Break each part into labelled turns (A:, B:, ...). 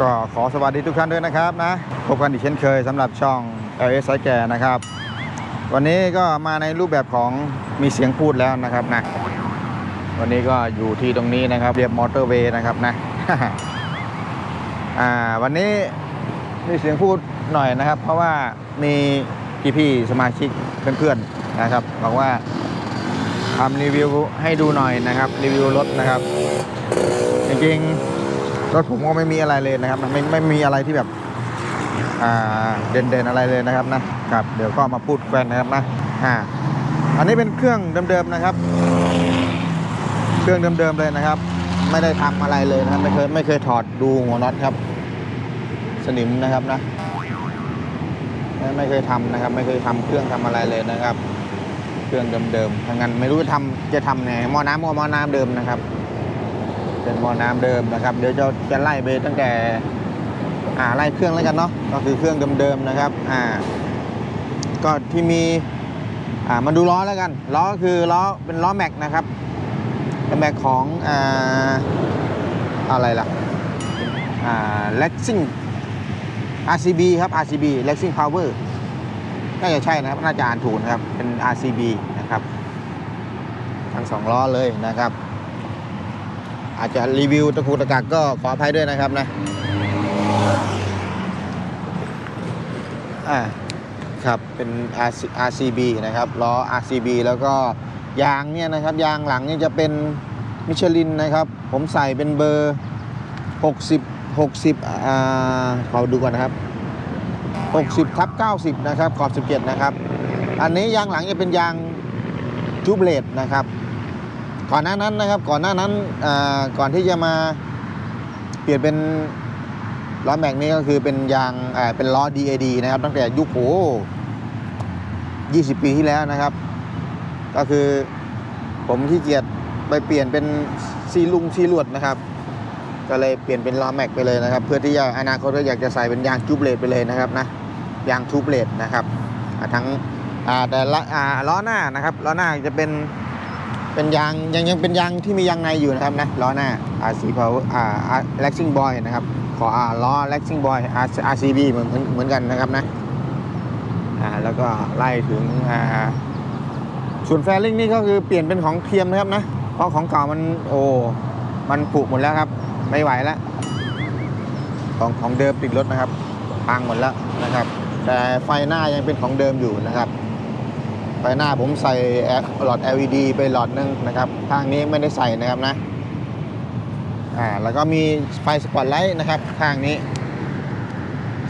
A: ก็ขอสวัสดีทุกท่านด้วยนะครับนะพบกันอีกเช่นเคยสำหรับช่อง LS สายแก่นะครับ วันนี้ก็มาในรูปแบบของมีเสียงพูดแล้วนะครับนะวันนี้ก็อยู่ที่ตรงนี้นะครับเรียบมอเตอร์เวย์นะครับนะอ่าวันนี้มีเสียงพูดหน่อยนะครับ เพราะว่ามีพี่ๆสมาชิกเพื่อนๆนะครับ บอกว่าทำรีวิวให้ดูหน่อยนะครับรีวิวรถนะครับ จริงๆ รถผมก็ไม่มีอะไรเลยนะครับไม่ไม่มีอะไรที่แบบอ่าเด่นๆอะไรเลยนะครับนะครับ เดี๋ยวก็มาพูดกันนะครับนะอ่าอันนี้เป็นเครื่องเดิมๆนะครับ เครื่องเดิมๆเลยนะครับ ไม่ได้ทำอะไรเลยนะครับไม่เคยไม่เคยถอดดูหัวน็อตครับ สนิมนะครับนะไม่ไม่เคยทำนะครับ ไม่เคยทำเครื่องทำอะไรเลยนะครับ เครื่องเดิมๆทางนั้นไม่รู้จะทำจะทำไงหม้อน้ำมอหม้อน้ำเดิมนะครับ เป็นหม้อน้ำเดิมนะครับ เดี๋ยวจะจะไล่ไปตั้งแต่อ่าไล่เครื่องแล้วกันเนาะก็คือเครื่องเดิมๆนะครับอ่าก็ที่มีอ่ามาดูล้อแล้วกันล้อก็คือล้อเป็นล้อแม็กนะครับเป็นแม็กของอ่าอะไรล่ะอ่า Lexing RCB ครับ RCB Lexing Power น่าจะใช่นะครับ น่าจะอ่านถูกนะครับ เป็น RCB นะครับ ทั้งสองล้อเลยนะครับ อาจจะรีวิวตะกูตะกักก็ขออภัยด้วยนะครับนะอ่าครับเป็น R C B นะครับล้อ RCB แล้วก็ยางเนี่ยนะครับยางหลังนี่จะเป็นมิชลินนะครับ ผมใส่เป็นเบอร์ 60 60อ่าขอดูก่อนนะครับ 60ทับ90 นะครับขอบ 17 นะครับ อันนี้ยางหลังจะเป็นยางจูเบลดนะครับ ก่อนหน้านั้นนะครับก่อนหน้านั้นก่อนที่จะมาเปลี่ยนเป็นล้อแม็กนี่ก็คือเป็นยางเป็นล้อ DAD นะครับ ตั้งแต่ยุคโห20 ปีที่แล้วนะครับ ก็คือผมขี้เกียจไปเปลี่ยนเป็นซีลุงซีลวดนะครับ ก็เลยเปลี่ยนเป็นล้อแม็กไปเลยนะครับ เพื่อที่จะอนาคตก็อยากจะใส่เป็นยางทูบเลดไปเลยนะครับนะยางทูบเลดนะครับทั้งแต่ละล้อหน้านะครับล้อหน้าจะเป็น เป็นยางยังยังเป็นยางที่มียางในอยู่นะครับนะล้อหน้าอ่าสีเผาอ่าเล็กซิ่งบอยนะครับขออ่าล้อ Racing Boy RCB เหมือนเหมือนเหมือนกันนะครับนะอ่าแล้วก็ไล่ถึงอ่าส่วนแฟลิงนี่ก็คือเปลี่ยนเป็นของเทียมนะครับนะเพราะของเก่ามันโอ้มันผุหมดแล้วครับไม่ไหวแล้วของของเดิมติดรถนะครับพังหมดแล้วนะครับ แต่ไฟหน้ายังเป็นของเดิมอยู่นะครับ ไฟหน้าผมใส่หลอด LED ไปหลอดนึงนะครับข้างนี้ไม่ได้ใส่นะครับนะอ่าแล้วก็มีไฟสปอตไลท์นะครับข้างนี้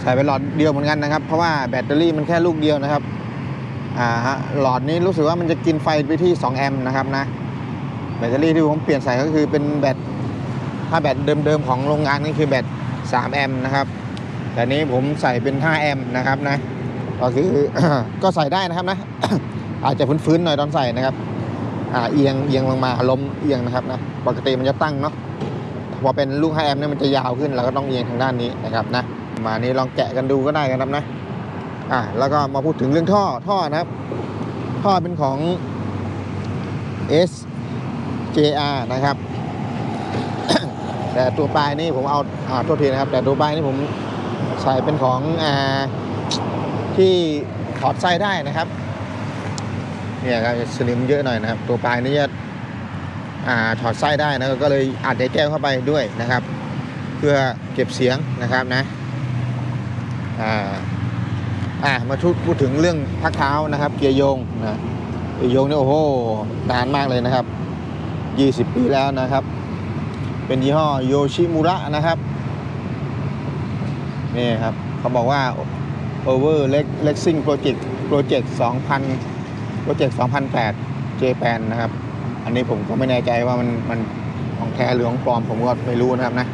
A: ใส่ไปหลอดเดียวเหมือนกันนะครับ เพราะว่าแบตเตอรี่มันแค่ลูกเดียวนะครับอ่าฮะหลอดนี้รู้สึกว่ามันจะกินไฟไปที่ 2 แอมป์นะครับนะแบตเตอรี่ที่ผมเปลี่ยนใส่ก็คือเป็นแบตถ้าแบตเดิมๆของโรงงานนี่คือแบต3แอมป์นะครับแต่นี้ผมใส่เป็น 5 แอมป์นะครับนะก็คือก็ใส่ได้นะครับนะ อาจจะฟื้นๆหน่อยตอนใส่นะครับอ่าเอียงเอียงลงมาล้มเอียงนะครับนะปกติมันจะตั้งเนาะพอเป็นลูก5แอมเนี่ยมันจะยาวขึ้นเราก็ต้องเอียงทางด้านนี้นะครับนะมานี้ลองแกะกันดูก็ได้กันนะอ่าแล้วก็มาพูดถึงเรื่องท่อท่อนะครับ ท่อเป็นของ SJR นะครับ แต่ตัวปลายนี่ผมเอาอ่าโทษทีนะครับ แต่ตัวปลายนี่ผมใส่เป็นของอ่าที่ถอดไส้ได้นะครับ เนี่ยครับสนิมเยอะหน่อยนะครับ ตัวปลายนี่จะอ่าถอดไส้ได้นะก็เลยอัดไอ้แก้วเข้าไปด้วยนะครับ เพื่อเก็บเสียงนะครับนะอ่าอ่ามาพูดพูดถึงเรื่องพักเท้านะครับ เกียร์โยงนะเกียร์โยงเนี่ยโอ้โหนานมากเลยนะครับ 20 ปีแล้วนะครับ เป็นยี่ห้อโยชิมุระนะครับนี่ครับเขาบอกว่า Over Racing Project Project 2000 Project 2008 j p a n นะครับ อันนี้ผมก็ไม่แน่ใจว่ามันมันของแท้หรือของปลอมผมก็ไม่รู้นะครับนะ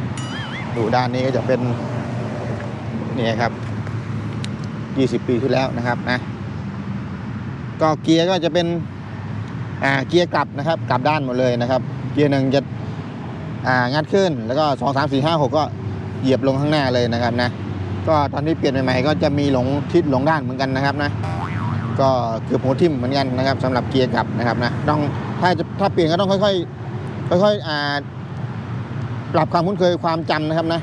A: ดูด้านนี้ก็จะเป็นนี่ครับ 20 ปีที่แล้วนะครับนะ ก็เกียร์ก็จะเป็นอ่าเกียร์กลับนะครับ กลับด้านหมดเลยนะครับ เกียร์หนึ่งจะอ่างัดขึ้นแล้วก็2 3 4 5 6ก็เหยียบลงข้างหน้าเลยนะครับนะ ก็ตอนที่เปลี่ยนใหม่ๆก็จะมีหลงทิศหลงด้านเหมือนกันนะครับนะ ก็เกือบหัวทิ่มเหมือนกันนะครับสำหรับเกียร์กลับนะครับนะต้องถ้าจะถ้าเปลี่ยนก็ต้องค่อยๆค่อยๆอ่าปรับความคุ้นเคยความจำนะครับนะ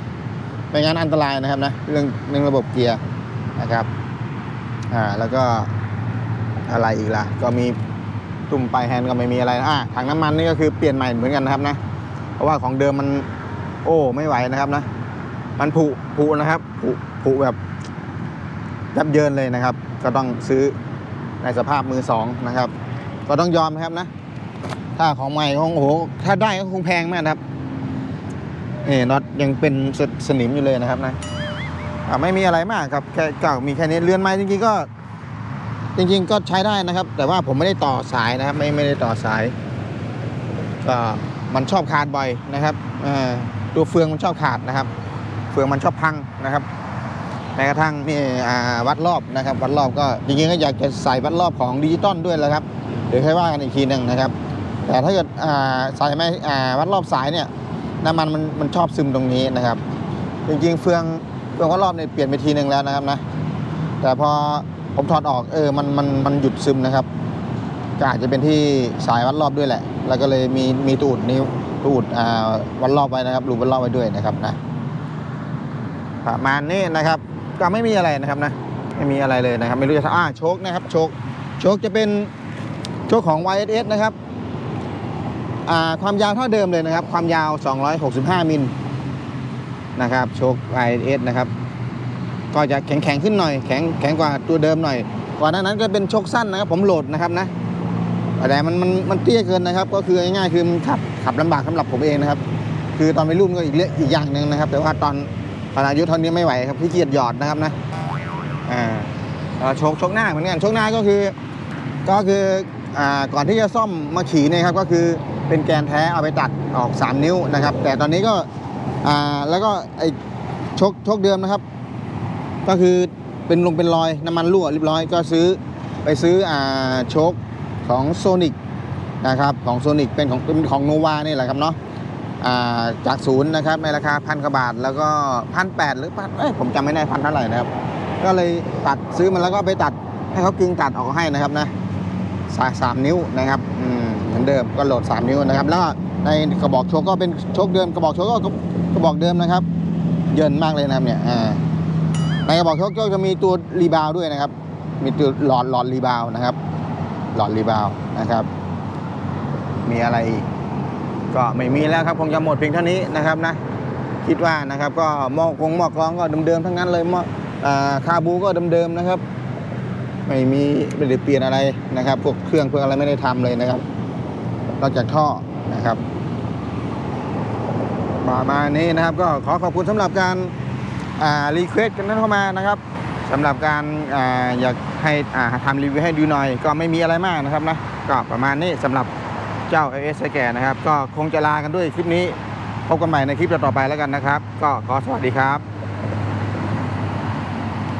A: ไม่งั้นอันตรายนะครับนะเรื่องเรื่องระบบเกียร์นะครับอ่าแล้วก็อะไรอีกล่ะ ก็มีตุ่มปลายแฮนด์ก็ไม่มีอะไรอ่าถังน้ำมันนี่ก็คือเปลี่ยนใหม่เหมือนกันนะครับนะเพราะว่าของเดิมมันโอ้ไม่ไหวนะครับนะมันผุผุนะครับผุผุแบบยับเยินเลยนะครับ ก็ต้องซื้อ ในสภาพมือสองนะครับ ก็ต้องยอมนะครับนะ ถ้าของใหม่คงโอ้โหถ้าได้ก็คงแพงมากครับนี่น็อตยังเป็นสสนิมอยู่เลยนะครับนะไม่มีอะไรมากครับแค่ก็มีแค่นี้เรือนไม้จริงๆก็จริงๆก็ใช้ได้นะครับ แต่ว่าผมไม่ได้ต่อสายนะครับ ไม่ไม่ได้ต่อสายก็มันชอบขาดบ่อยนะครับอ่อตัวเฟืองมันชอบขาดนะครับ เฟืองมันชอบพังนะครับ แม้กระทั่งนี่วัดรอบนะครับ วัดรอบก็จริงๆก็อยากจะใส่วัดรอบของดิจิตอลด้วยแหล้วครับเดี๋ยวค่อยว่ากันอีกทีหนึ่งนะครับ แต่ถ้าเกิดอ่าใส่ไม่วัดรอบสายเนี่ยน้ำมันมันมันชอบซึมตรงนี้นะครับ จริงๆเฟืองเฟืองวัดรอบเนี่ยเปลี่ยนไปทีหนึ่งแล้วนะครับนะแต่พอผมถอดออกเออมันมันมันหยุดซึมนะครับก็อาจจะเป็นที่สายวัดรอบด้วยแหละ แล้วก็เลยมีมีตูดนิ้วตูดวัดรอบไว้นะครับรูวัดรอบไว้ด้วยนะครับนะประมาณนี้นะครับ ก็ไม่มีอะไรนะครับนะไม่มีอะไรเลยนะครับ ไม่รู้จะอ่าโชคนะครับโชคโชคจะเป็นโชคของ YSS นะครับอ่าความยาวเท่าเดิมเลยนะครับ ความยาว 265 มิลนะครับโชค YSS นะครับ ก็จะแข็งแข็งขึ้นหน่อยแข็งแข็งกว่าตัวเดิมหน่อยก่อนหน้านั้นก็เป็นโชคสั้นนะครับ ผมโหลดนะครับนะแต่มันมันมันเตี้ยเกินนะครับ ก็คือง่ายๆคือมันขับขับลำบากสำหรับผมเองนะครับ คือตอนไปรุ่นก็อีกเรื่องอีกอย่างหนึ่งนะครับ แต่ว่าตอน ตอนอายุเท่านี้ไม่ไหวครับพี่เกียจหยอดนะครับนะอ่าโชกชกหน้าเหมือนกันชกหน้าก็คือก็คืออ่าก่อนที่จะซ่อมมาขี่เนี่ยครับก็คือเป็นแกนแท้เอาไปตัดออก 3 นิ้วนะครับ แต่ตอนนี้ก็อ่าแล้วก็ไอชกชกเดิมนะครับ ก็คือเป็นลงเป็นรอยน้ำมันรั่วเรียบร้อยก็ซื้อไปซื้ออ่าชคของโซนิกนะครับของโซนิกเป็นของเป็นของโนวาเนี่แหละครับเนาะ จากศูนย์นะครับในราคาพันกว่าบาท แล้วก็พันแปดหรือพันเอ้ยผมจำไม่ได้พันเท่าไหร่นะครับ ก็เลยตัดซื้อมันแล้วก็ไปตัดให้เขากึงตัดออกให้นะครับนะสายสามนิ้วนะครับเหมือนเดิมก็โหลด 3 นิ้วนะครับ แล้วในกระบอกโชกก็เป็นโชกเดิมกระบอกโชกก็กระบอกเดิมนะครับ เยินมากเลยนะครับเนี่ยในกระบอกโชกก็จะมีตัวรีบาวด้วยนะครับ มีตัวหลอดหลอดรีบาวนะครับ หลอดรีบาวนะครับ มีอะไรอีก ก็ไม่มีแล้วครับคงจะหมดเพียงเท่านี้นะครับนะคิดว่านะครับก็หม้อกงหม้อกรองก็เดิมๆทั้งนั้นเลยหม้ออ่าคาบูก็เดิมๆนะครับ ไม่มีไม่ได้เปลี่ยนอะไรนะครับพวกเครื่องเพวกออะไรไม่ได้ทำเลยนะครับนอกจากท่อนะครับประมาณนี้นะครับก็ขอขอบคุณสำหรับการรีเควสกันนั้นเข้ามานะครับสำหรับการอาอยากให้อ่าทำรีวิวให้ดูหน่อย ก็ไม่มีอะไรมากนะครับนะก็ประมาณนี้สำหรับ เจ้า AS ไซแก่นะครับ ก็คงจะลากันด้วยคลิปนี้ พบกันใหม่ในคลิปต่อไปแล้วกันนะครับ ก็ขอสวัสดีครับ